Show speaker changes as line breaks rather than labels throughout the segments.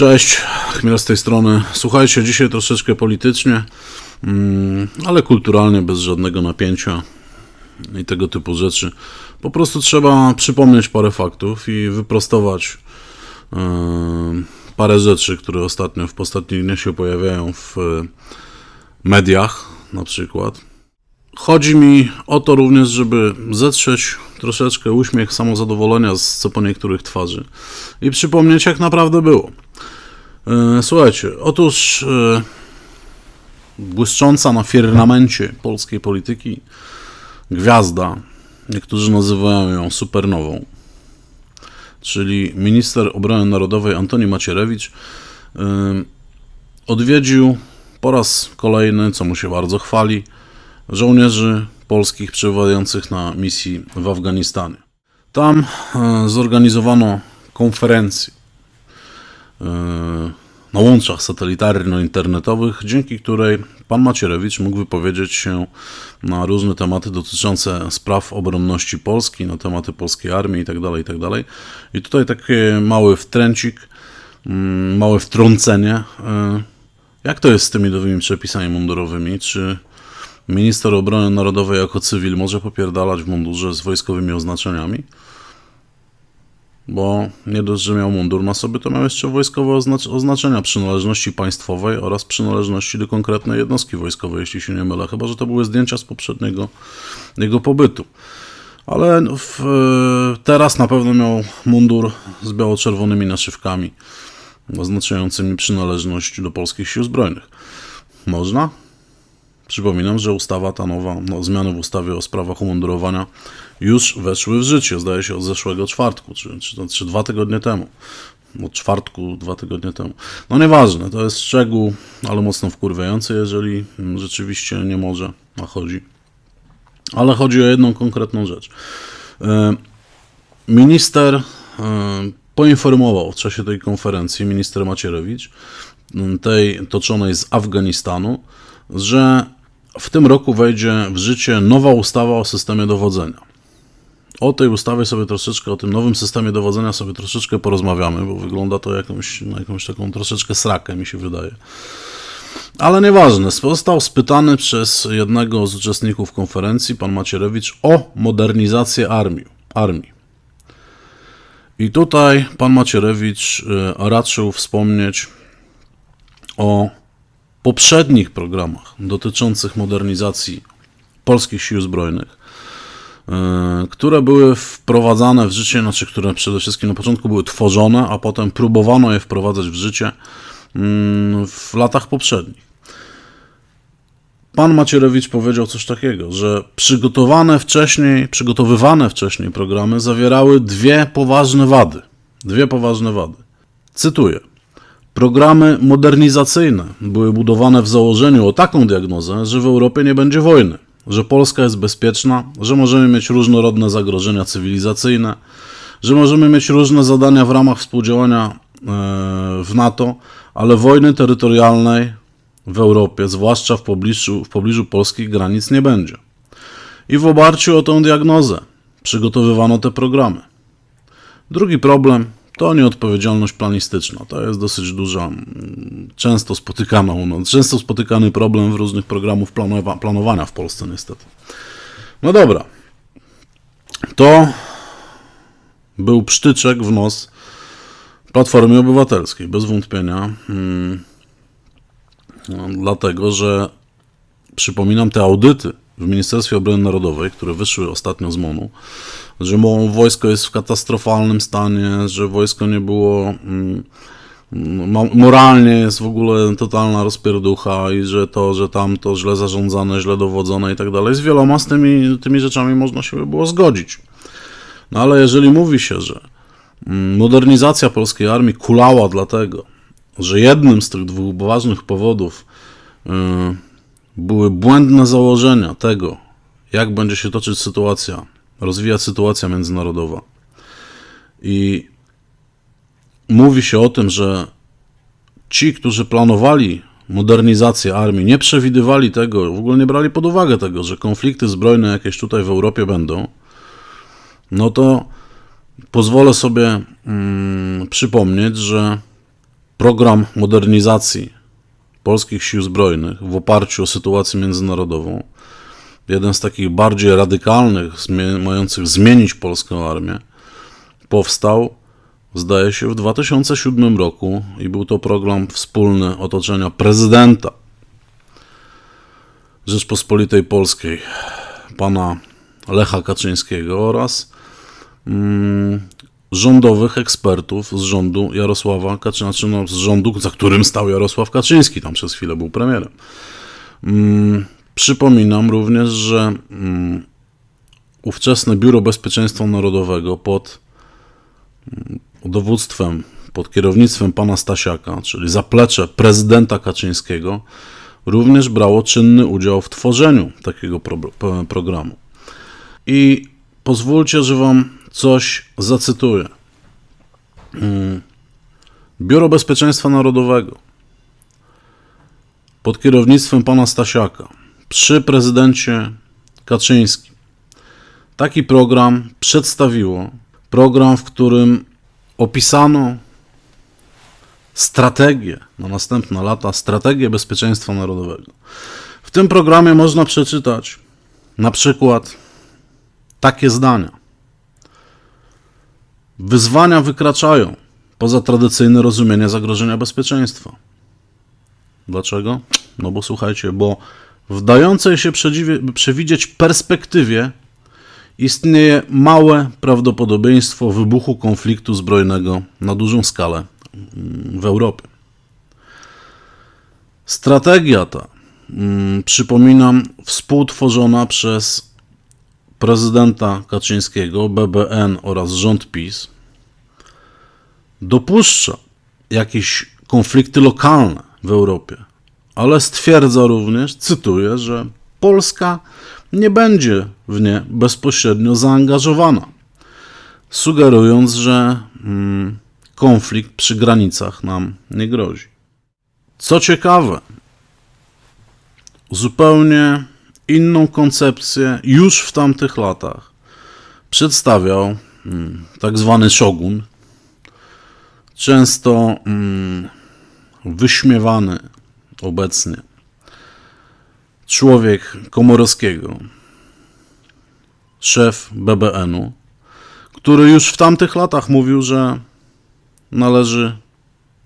Cześć, Chmiel z tej strony. Słuchajcie, dzisiaj troszeczkę politycznie, mm, ale kulturalnie, bez żadnego napięcia i tego typu rzeczy. Po prostu trzeba przypomnieć parę faktów i wyprostować e, parę rzeczy, które ostatnio w ostatnich dniach się pojawiają w e, mediach, na przykład. Chodzi mi o to również, żeby zetrzeć troszeczkę uśmiech samozadowolenia z co po niektórych twarzy i przypomnieć, jak naprawdę było. E, Słuchajcie, otóż e, błyszcząca na firmamencie polskiej polityki gwiazda, niektórzy nazywają ją supernową, czyli minister obrony narodowej Antoni Macierewicz e, odwiedził po raz kolejny, co mu się bardzo chwali, żołnierzy polskich przebywających na misji w Afganistanie. Tam zorganizowano konferencję na łączach satelitarno-internetowych, dzięki której pan Macierewicz mógł wypowiedzieć się na różne tematy dotyczące spraw obronności Polski, na tematy polskiej armii itd. itd. I tutaj taki mały wtręcik, mm, małe wtrącenie. e, Jak to jest z tymi nowymi przepisami mundurowymi? Czy minister obrony narodowej jako cywil może popierdalać w mundurze z wojskowymi oznaczeniami? Bo nie dość, że miał mundur na sobie, to miał jeszcze wojskowe oznacz- oznaczenia przynależności państwowej oraz przynależności do konkretnej jednostki wojskowej, jeśli się nie mylę. Chyba, że to były zdjęcia z poprzedniego jego pobytu. Ale no, w, teraz na pewno miał mundur z biało-czerwonymi naszywkami oznaczającymi przynależność do polskich sił zbrojnych. Można? Przypominam, że ustawa ta nowa, no, zmiany w ustawie o sprawach umundurowania już weszły w życie, zdaje się od zeszłego czwartku, czy, czy, czy dwa tygodnie temu. Od czwartku, dwa tygodnie temu. No nieważne, to jest szczegół, ale mocno wkurwiający, jeżeli rzeczywiście nie może, a chodzi. Ale chodzi o jedną konkretną rzecz. E, Minister e, poinformował w czasie tej konferencji, minister Macierewicz, tej toczonej z Afganistanu, że w tym roku wejdzie w życie nowa ustawa o systemie dowodzenia. O tej ustawie sobie troszeczkę, o tym nowym systemie dowodzenia sobie troszeczkę porozmawiamy, bo wygląda to jakąś, na jakąś taką troszeczkę srakę, mi się wydaje. Ale nieważne, został spytany przez jednego z uczestników konferencji, pan Macierewicz, o modernizację armii. armii. I tutaj pan Macierewicz y, raczył wspomnieć o poprzednich programach dotyczących modernizacji polskich sił zbrojnych, y, które były wprowadzane w życie, znaczy które przede wszystkim na początku były tworzone, a potem próbowano je wprowadzać w życie mm, w latach poprzednich. Pan Macierewicz powiedział coś takiego, że przygotowane wcześniej, przygotowywane wcześniej programy zawierały dwie poważne wady. Dwie poważne wady. Cytuję. Programy modernizacyjne były budowane w założeniu o taką diagnozę, że w Europie nie będzie wojny, że Polska jest bezpieczna, że możemy mieć różnorodne zagrożenia cywilizacyjne, że możemy mieć różne zadania w ramach współdziałania e, w NATO, ale wojny terytorialnej w Europie, zwłaszcza w pobliżu, w pobliżu polskich granic, nie będzie. I w oparciu o tę diagnozę przygotowywano te programy. Drugi problem to nieodpowiedzialność planistyczna. To jest dosyć duża, mm, często spotykana, u nas- często spotykany problem w różnych programów planowa- planowania w Polsce, niestety. No dobra. To był psztyczek w nos Platformy Obywatelskiej, bez wątpienia. Mm, no, dlatego, że przypominam te audyty w Ministerstwie Obrony Narodowej, które wyszły ostatnio z MONU, że wojsko jest w katastrofalnym stanie, że wojsko nie było. Mm, mo- moralnie jest w ogóle totalna rozpierducha i że to, że tamto źle zarządzane, źle dowodzone i tak dalej. Z wieloma z tymi, tymi rzeczami można się by było zgodzić. No ale jeżeli mówi się, że mm, modernizacja polskiej armii kulała dlatego, że jednym z tych dwóch ważnych powodów y, były błędne założenia tego, jak będzie się toczyć sytuacja, rozwijać sytuacja międzynarodowa. I mówi się o tym, że ci, którzy planowali modernizację armii, nie przewidywali tego, w ogóle nie brali pod uwagę tego, że konflikty zbrojne jakieś tutaj w Europie będą, no to pozwolę sobie mm, przypomnieć, że program modernizacji polskich sił zbrojnych w oparciu o sytuację międzynarodową, jeden z takich bardziej radykalnych, mających zmienić polską armię, powstał, zdaje się, w 2007 roku i był to program wspólny otoczenia prezydenta Rzeczpospolitej Polskiej, pana Lecha Kaczyńskiego oraz mm, rządowych ekspertów z rządu Jarosława Kaczyńskiego, no, z rządu, za którym stał Jarosław Kaczyński, tam przez chwilę był premierem. Mm, przypominam również, że mm, ówczesne Biuro Bezpieczeństwa Narodowego pod mm, dowództwem, pod kierownictwem pana Stasiaka, czyli zaplecze prezydenta Kaczyńskiego, również brało czynny udział w tworzeniu takiego pro, programu. I pozwólcie, że wam coś zacytuję. Mm. Biuro Bezpieczeństwa Narodowego pod kierownictwem pana Stasiaka przy prezydencie Kaczyńskim taki program przedstawiło. Program, w którym opisano strategię na następne lata, strategię bezpieczeństwa narodowego. W tym programie można przeczytać na przykład takie zdania. Wyzwania wykraczają poza tradycyjne rozumienie zagrożenia bezpieczeństwa. Dlaczego? No bo słuchajcie, bo w dającej się przewidzieć perspektywie istnieje małe prawdopodobieństwo wybuchu konfliktu zbrojnego na dużą skalę mm, w Europie. Strategia ta, mm, przypominam, współtworzona przez prezydenta Kaczyńskiego, BBN oraz rząd PiS, dopuszcza jakieś konflikty lokalne w Europie, ale stwierdza również, cytuję, że Polska nie będzie w nie bezpośrednio zaangażowana, sugerując, że mm, konflikt przy granicach nam nie grozi. Co ciekawe, zupełnie inną koncepcję już w tamtych latach. Przedstawiał mm, tak zwany szogun, często mm, wyśmiewany obecnie. Człowiek Komorowskiego, szef BBN-u, który już w tamtych latach mówił, że należy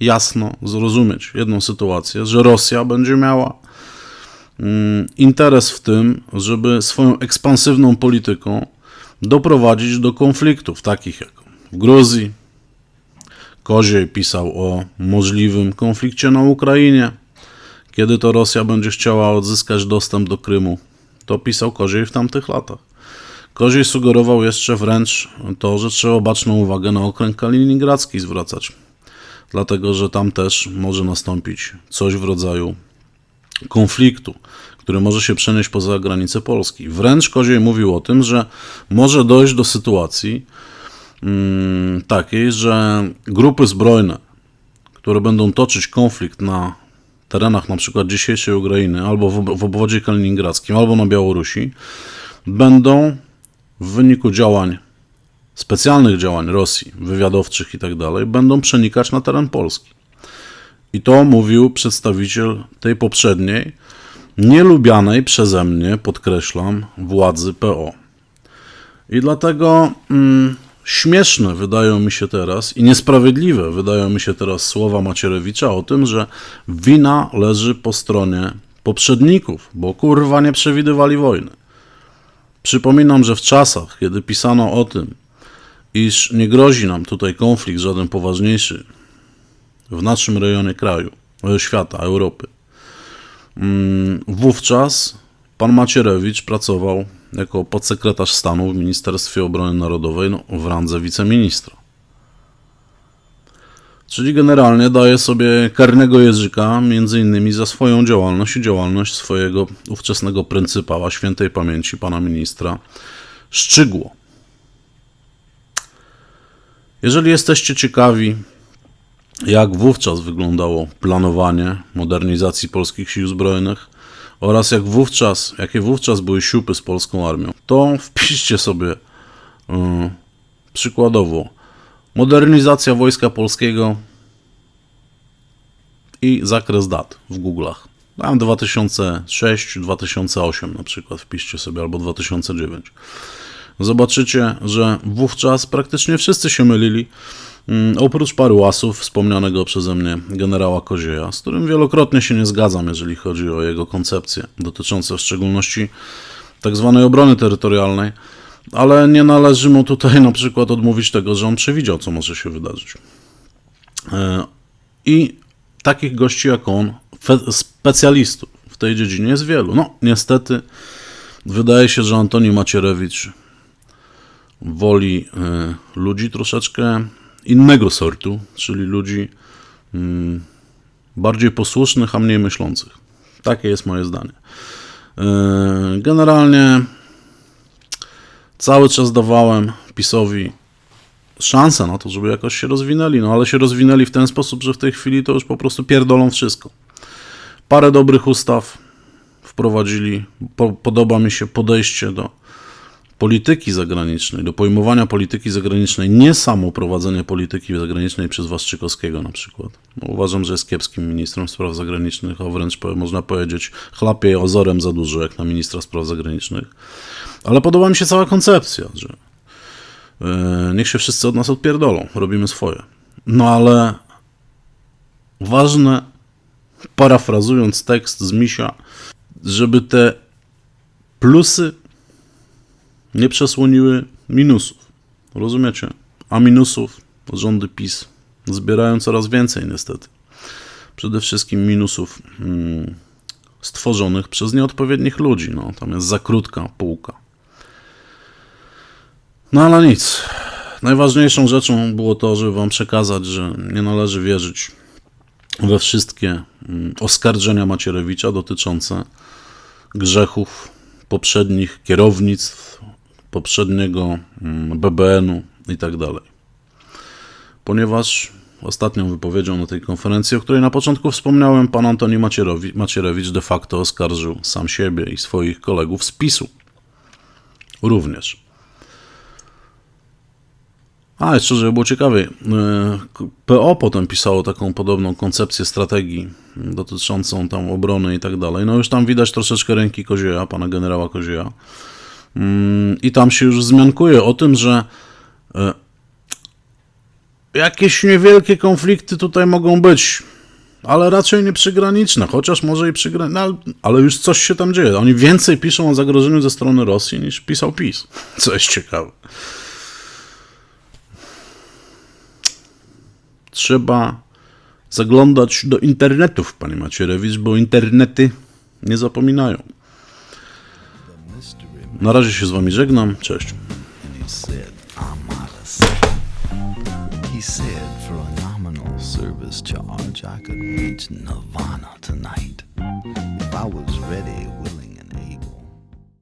jasno zrozumieć jedną sytuację, że Rosja będzie miała interes w tym, żeby swoją ekspansywną polityką doprowadzić do konfliktów, takich jak w Gruzji. Koziej pisał o możliwym konflikcie na Ukrainie. Kiedy to Rosja będzie chciała odzyskać dostęp do Krymu, to pisał Koziej w tamtych latach. Koziej sugerował jeszcze wręcz to, że trzeba baczną uwagę na okręg kaliningradzki zwracać, dlatego że tam też może nastąpić coś w rodzaju konfliktu, który może się przenieść poza granice Polski. Wręcz Koziej mówił o tym, że może dojść do sytuacji mm, takiej, że grupy zbrojne, które będą toczyć konflikt na terenach na przykład dzisiejszej Ukrainy, albo w, w obwodzie kaliningradzkim, albo na Białorusi, będą w wyniku działań, specjalnych działań Rosji, wywiadowczych i tak dalej, będą przenikać na teren Polski. I to mówił przedstawiciel tej poprzedniej, nielubianej przeze mnie, podkreślam, władzy PO. I dlatego mm, śmieszne wydają mi się teraz i niesprawiedliwe wydają mi się teraz słowa Macierewicza o tym, że wina leży po stronie poprzedników, bo kurwa nie przewidywali wojny. Przypominam, że w czasach, kiedy pisano o tym, iż nie grozi nam tutaj konflikt żaden poważniejszy w naszym rejonie kraju, e, świata, Europy, mm, wówczas pan Macierewicz pracował jako podsekretarz stanu w Ministerstwie Obrony Narodowej no, w randze wiceministra. Czyli generalnie daje sobie karnego języka, między innymi za swoją działalność i działalność swojego ówczesnego pryncypała świętej pamięci pana ministra Szczygło. Jeżeli jesteście ciekawi, jak wówczas wyglądało planowanie modernizacji polskich sił zbrojnych oraz jak wówczas, jakie wówczas były siłpy z polską armią, to wpiszcie sobie yy, przykładowo modernizacja wojska polskiego i zakres dat w Google'ach. Tam 2006, 2008 na przykład wpiszcie sobie, albo 2009. Zobaczycie, że wówczas praktycznie wszyscy się mylili, oprócz paru łasów wspomnianego przeze mnie generała Kozieja, z którym wielokrotnie się nie zgadzam, jeżeli chodzi o jego koncepcje dotyczące w szczególności tak zwanej obrony terytorialnej, ale nie należy mu tutaj na przykład odmówić tego, że on przewidział, co może się wydarzyć. E, I takich gości jak on, specjalistów w tej dziedzinie jest wielu. No, niestety, wydaje się, że Antoni Macierewicz woli e, ludzi troszeczkę innego sortu, czyli ludzi mm, bardziej posłusznych, a mniej myślących. Takie jest moje zdanie. E, Generalnie cały czas dawałem PiSowi szansę na to, żeby jakoś się rozwinęli, no ale się rozwinęli w ten sposób, że w tej chwili to już po prostu pierdolą wszystko. Parę dobrych ustaw wprowadzili. Po, podoba mi się podejście do polityki zagranicznej, do pojmowania polityki zagranicznej, nie samo prowadzenie polityki zagranicznej przez Waszczykowskiego na przykład. Bo uważam, że jest kiepskim ministrem spraw zagranicznych, a wręcz można powiedzieć chlapie ozorem za dużo, jak na ministra spraw zagranicznych. Ale podoba mi się cała koncepcja, że e, niech się wszyscy od nas odpierdolą, robimy swoje. No ale ważne, parafrazując tekst z Misia, żeby te plusy nie przesłoniły minusów. Rozumiecie? A minusów rządy PiS zbierają coraz więcej niestety. Przede wszystkim minusów mm, stworzonych przez nieodpowiednich ludzi. No, tam jest za krótka półka. No ale nic. Najważniejszą rzeczą było to, żeby wam przekazać, że nie należy wierzyć we wszystkie mm, oskarżenia Macierewicza dotyczące grzechów poprzednich kierownictw, poprzedniego mm, BBN-u i tak dalej. Ponieważ ostatnią wypowiedzią na tej konferencji, o której na początku wspomniałem, pan Antoni Macierowi, Macierewicz de facto oskarżył sam siebie i swoich kolegów z PiSu. Również. A, jeszcze żeby było ciekawiej, e, PO potem pisało taką podobną koncepcję strategii dotyczącą tam obrony i tak dalej. No już tam widać troszeczkę ręki Kozieja, pana generała Kozieja. Mm, I tam się już wzmiankuje o tym, że e, jakieś niewielkie konflikty tutaj mogą być, ale raczej nie przygraniczne, chociaż może i przygraniczne, ale, ale już coś się tam dzieje. Oni więcej piszą o zagrożeniu ze strony Rosji niż pisał PiS, co jest ciekawe. trzeba zaglądać do internetów, panie Macierewicz, bo internety nie zapominają. Na razie się z wami żegnam. Cześć.
Service charge, I could reach Nirvana tonight. If I was ready,